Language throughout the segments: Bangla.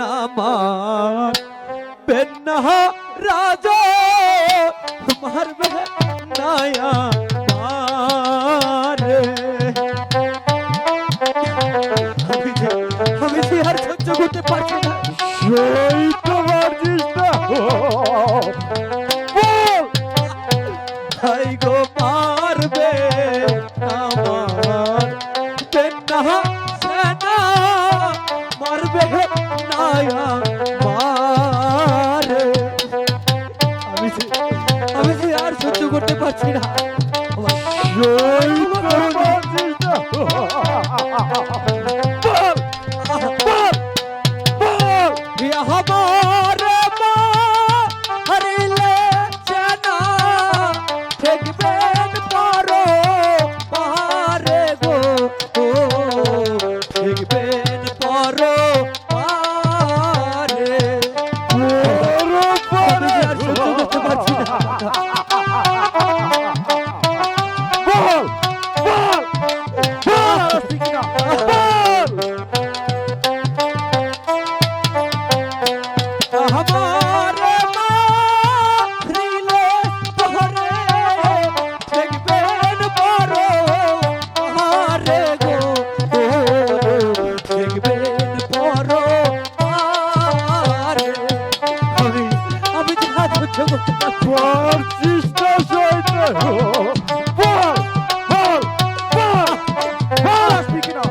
আমার পেন্না রাজা মারবে নায়া মারে আমি যে আর সহ্য করতে পারছি না। সেই তো পারছিস ভাই গো মারবে আমার। সেনা মারবে আমি আমি যে আর সহ্য করতে পারছি পারছি না।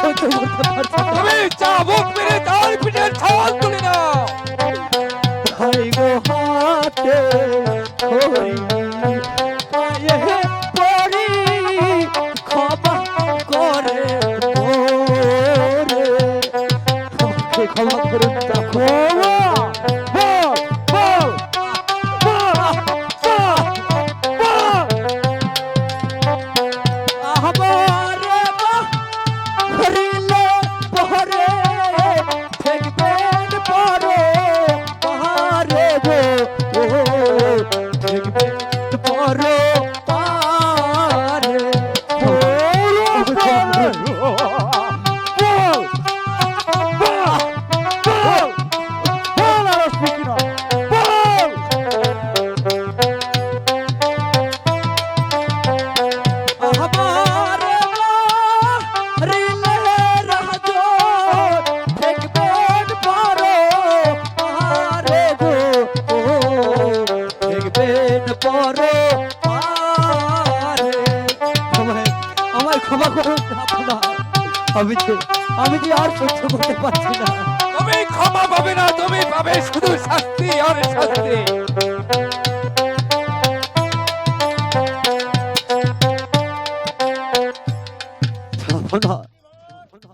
সহ্য করতে পারছি। তুমি চাবুক মেরে তার পিঠের ছাল তুলে নাও ভাই গো হাতে ধরি পরো ক্ষমা করুন আমি যে আমি যে আর সহ্য করতে পারছি না। তুমি ক্ষমা পাবে না তুমি পাবে শুধু শাস্তি আর শাস্তি আপনারা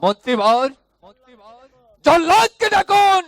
মন্ত্রীবর জল্লাদকে ডাকুন।